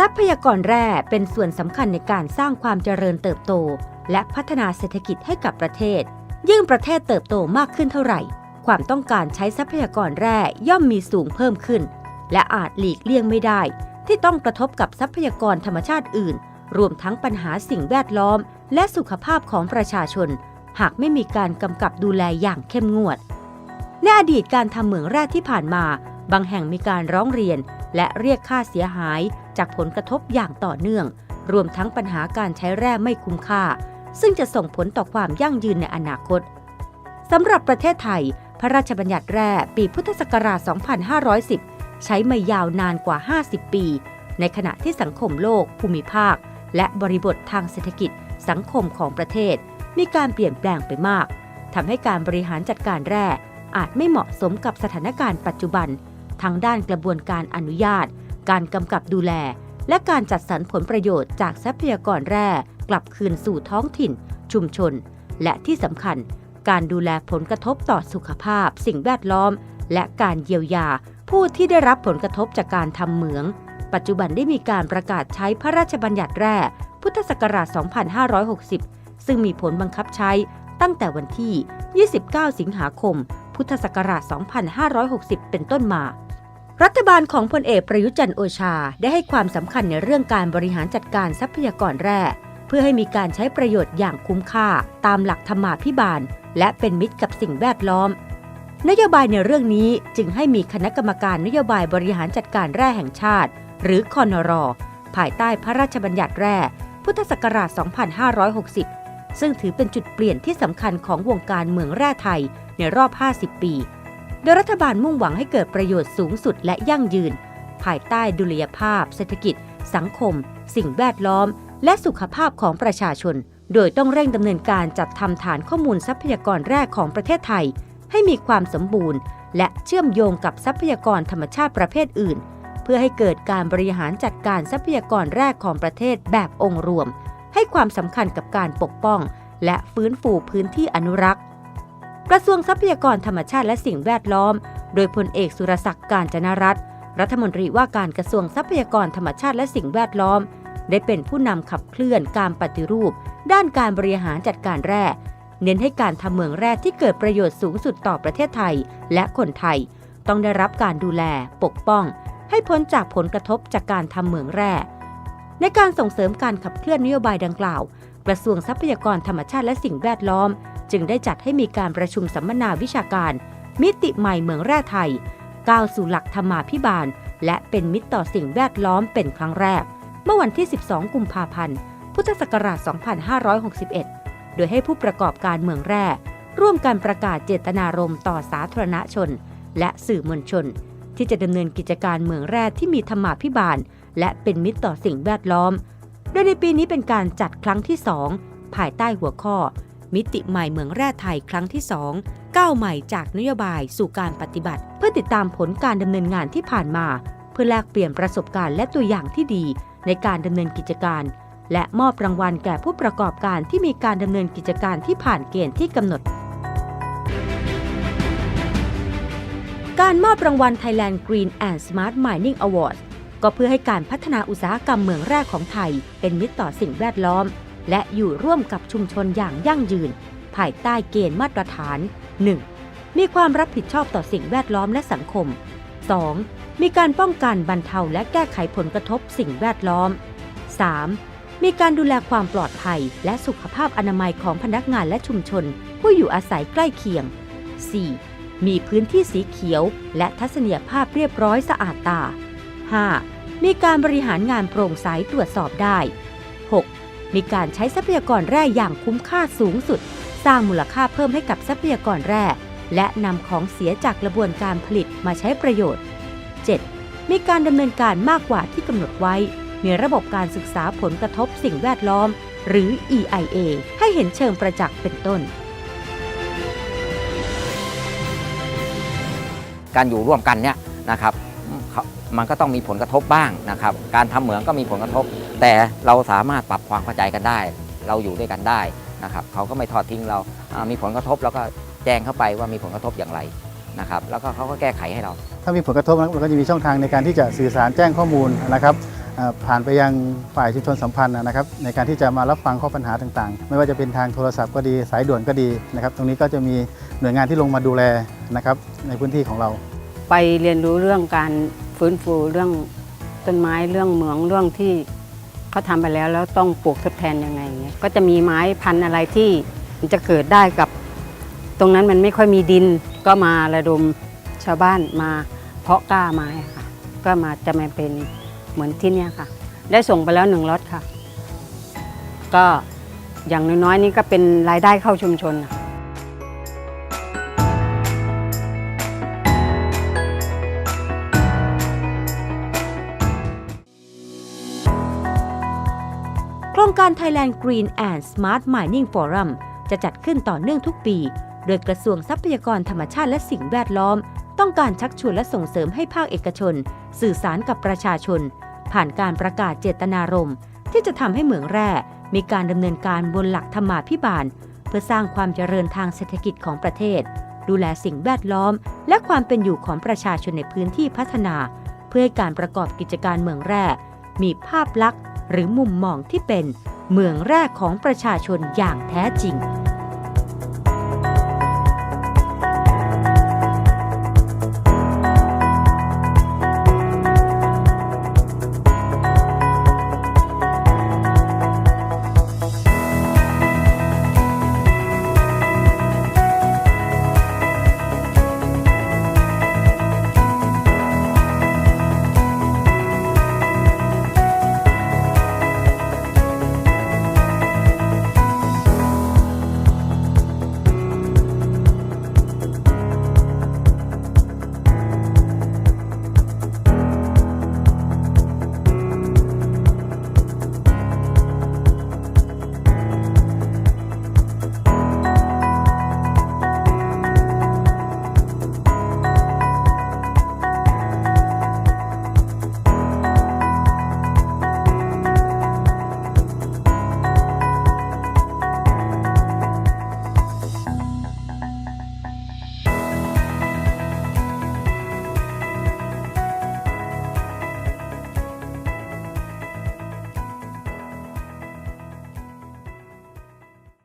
ทรัพยากรแร่เป็นส่วนสำคัญในการสร้างความเจริญเติบโต และพัฒนาเศรษฐกิจให้กับประเทศ ยิ่งประเทศเติบโตมากขึ้นเท่าไหร่ ความต้องการใช้ทรัพยากรแร่ย่อมมีสูงเพิ่มขึ้น และอาจหลีกเลี่ยงไม่ได้ ที่ต้องกระทบกับทรัพยากรธรรมชาติอื่น รวมทั้งปัญหาสิ่งแวดล้อม และสุขภาพของประชาชน หากไม่มีการกำกับดูแลอย่างเข้มงวดในอดีตการทำเหมืองแร่ที่ผ่านมา บางแห่งมีการร้องเรียน และเรียกค่าเสียหายจากผลกระทบอย่างต่อเนื่อง รวมทั้งปัญหาการใช้แร่ไม่คุ้มค่า ซึ่งจะส่งผลต่อความยั่งยืนในอนาคตสำหรับประเทศไทย พระราชบัญญัติแร่ปีพุทธศักราช 2510 ใช้มายาวนานกว่า 50 ปี ในขณะที่สังคมโลก ภูมิภาค และบริบททางเศรษฐกิจ สังคมของประเทศ มีการเปลี่ยนแปลงไปมากทำให้การบริหารจัดการแร่อาจไม่เหมาะสมกับสถานการณ์ปัจจุบัน ทั้งด้านกระบวนการอนุญาต การกำกับดูแล และการจัดสรรผลประโยชน์จากทรัพยากรแร่กลับคืนสู่ท้องถิ่น ชุมชน และที่สำคัญ การดูแลผลกระทบต่อสุขภาพ สิ่งแวดล้อม และการเยียวยา ผู้ที่ได้รับผลกระทบจากการทำเหมือง ปัจจุบันได้มีการประกาศใช้พระราชบัญญัติแร่พุทธศักราช 2560 ซึ่งมีผลบังคับใช้ตั้งแต่วันที่ 29 สิงหาคม พุทธศักราช 2560 เป็นต้นมา รัฐบาลของพลเอกประยุจันทร์โอชาได้ให้ความสำคัญในเรื่องการบริหารจัดการทรัพยากรแร่เพื่อให้มีการใช้ประโยชน์อย่างคุ้มค่า ตามหลักธรรมาภิบาล และเป็นมิตรกับสิ่งแวดล้อม นโยบายในเรื่องนี้จึงให้มีคณะกรรมการนโยบายบริหารจัดการแร่แห่งชาติ หรือคอนรอภายใต้พระราชบัญญัติแร่ พุทธศักราช 2560 ซึ่งถือเป็นจุดเปลี่ยนที่สำคัญของวงการเมืองแร่ไทยในรอบ 50 ปี ดยรัฐบาลมุ่งหวังให้เกิดประโยชน์สูงสุดและยั่งยืน ภายใต้ดุลยภาพ เศรษฐกิจ สังคม สิ่งแวดล้อม และสุขภาพของประชาชน โดยต้องเร่งดำเนินการจัดทำฐานข้อมูลทรัพยากรแร่ของประเทศไทย ให้มีความสมบูรณ์ และเชื่อมโยงกับทรัพยากรธรรมชาติประเภทอื่น เพื่อให้เกิดการบริหารจัดการทรัพยากรแร่ของประเทศแบบองค์รวม ให้ความสำคัญกับการปกป้อง และฟื้นฟูพื้นที่อนุรักษ์ กระทรวงทรัพยากรธรรมชาติและสิ่งแวดล้อม โดยพลเอกสุรศักดิ์การจนรัตน์รัฐมนตรีว่าการกระทรวงทรัพยากรธรรมชาติและสิ่งแวดล้อม ได้เป็นผู้นำขับเคลื่อนการปฏิรูป ด้านการบริหารจัดการแร่ เน้นให้การทำเหมืองแร่ที่เกิดประโยชน์สูงสุดต่อประเทศไทยและคนไทย ต้องได้รับการดูแล ปกป้อง ให้พ้นจากผลกระทบจากการทำเหมืองแร่ในการส่งเสริมการขับเคลื่อนนโยบายดังกล่าว กระทรวงทรัพยากรธรรมชาติและสิ่งแวดล้อม จึงได้จัดให้มีการประชุมสัมมนาวิชาการ มิติใหม่เมืองแร่ไทย ก้าวสู่หลักธรรมาภิบาล และเป็นมิตรต่อสิ่งแวดล้อมเป็นครั้งแรก เมื่อวันที่ 12 กุมภาพันธ์ พุทธศักราช 2561 โดยให้ผู้ประกอบการเมืองแร่ ร่วมกันประกาศเจตนารมณ์ต่อสาธารณชน และสื่อมวลชน ที่จะดำเนินกิจการเมืองแร่ที่มีธรรมาภิบาล และเป็นมิตรต่อสิ่งแวดล้อม โดยในปีนี้เป็นการจัดครั้งที่ 2 ภายใต้หัวข้อ มิติใหม่เมืองแร่ไทยครั้งที่ 2 ก้าวใหม่จากนโยบายสู่การปฏิบัติ เพื่อติดตามผลการดำเนินงานที่ผ่านมา เพื่อแลกเปลี่ยนประสบการณ์และตัวอย่างที่ดีในการดำเนินกิจการ และมอบรางวัลแก่ผู้ประกอบการที่มีการดำเนินกิจการที่ผ่านเกณฑ์ที่กำหนด การมอบรางวัล Thailand Green and Smart Mining Awards ก็เพื่อให้การพัฒนาอุตสาหกรรมเมืองแร่ของไทย เป็นมิตรต่อสิ่งแวดล้อม และอยู่ร่วมกับชุมชนอย่างยั่งยืน ภายใต้เกณฑ์มาตรฐาน 1. มีความรับผิดชอบต่อสิ่งแวดล้อมและสังคม 2. มีการป้องกันบรรเทาและแก้ไขผลกระทบสิ่งแวดล้อม 3. มีการดูแลความปลอดภัยและสุขภาพอนามัยของพนักงานและชุมชน ผู้อยู่อาศัยใกล้เคียง 4. มีพื้นที่สีเขียว และทัศนียภาพเรียบร้อยสะอาดตา 5. มีการบริหารงานโปร่งใสตรวจสอบได้ 6. มีการใช้ทรัพยากรแร่อย่างคุ้มค่าสูงสุด สร้างมูลค่าเพิ่มให้กับทรัพยากรแร่ และนำของเสียจากกระบวนการผลิตมาใช้ประโยชน์ 7. มีการดำเนินการมากกว่าที่กำหนดไว้ มีระบบการศึกษาผลกระทบสิ่งแวดล้อม หรือ EIA ให้เห็นเชิงประจักษ์เป็นต้น การอยู่ร่วมกันเนี่ยนะครับมันก็ต้องมีผลกระทบบ้างนะครับ การทำเหมืองก็มีผลกระทบ แต่เราสามารถปรับความเข้าใจกันได้ เราอยู่ด้วยกันได้นะครับเขาก็ไม่ทอดทิ้งเราอ่ามีผลกระทบเราก็แจ้งเข้าไปว่ามีผลกระทบอย่างไรนะครับแล้วก็เขาก็แก้ไขให้เรา ถ้ามีผลกระทบเราก็จะมีช่องทางในการที่จะสื่อสารแจ้งข้อมูลนะครับเอ่อผ่านไปยังฝ่ายชุมชนสัมพันธ์นะครับในการที่จะมารับฟังข้อปัญหาต่างๆ ไม่ว่าจะเป็นทางโทรศัพท์ก็ดีสายด่วนก็ดีนะครับ ตรงนี้ก็จะมีหน่วยงานที่ลงมาดูแลนะครับในพื้นที่ของเรา ไปเรียนรู้เรื่องการฟื้นฟูเรื่องต้นไม้เรื่องเหมืองเรื่องที่ เขาทำไปแล้วแล้วต้องปลูกทดแทนยังไงเงี้ยก็จะมีไม้พันธุ์อะไรที่มันจะเกิดได้กับ ตรงนั้นมันไม่ค่อยมีดินก็มาระดมชาวบ้านมาเพาะกล้าไม้ค่ะ ก็มาจะมาเป็นเหมือนที่เนี่ยค่ะ ได้ส่งไปแล้วหนึ่งล็อตค่ะ ก็อย่างน้อยๆนี่ก็เป็นรายได้เข้าชุมชนอะ การ Thailand Green and Smart Mining Forum จะจัดขึ้นต่อเนื่องทุกปี โดยกระทรวงทรัพยากรธรรมชาติและสิ่งแวดล้อม ต้องการชักชวนและส่งเสริมให้ภาคเอกชน สื่อสารกับประชาชน ผ่านการประกาศเจตนารมณ์ ที่จะทำให้เหมืองแร่มีการดำเนินการบนหลักธรรมาภิบาล เพื่อสร้างความเจริญทางเศรษฐกิจของประเทศ ดูแลสิ่งแวดล้อม และความเป็นอยู่ของประชาชนในพื้นที่พัฒนา เพื่อให้การประกอบกิจการเมืองแร่มีภาพลักษณ์ หรือมุมมองที่เป็นเมืองแรกของประชาชนอย่างแท้จริง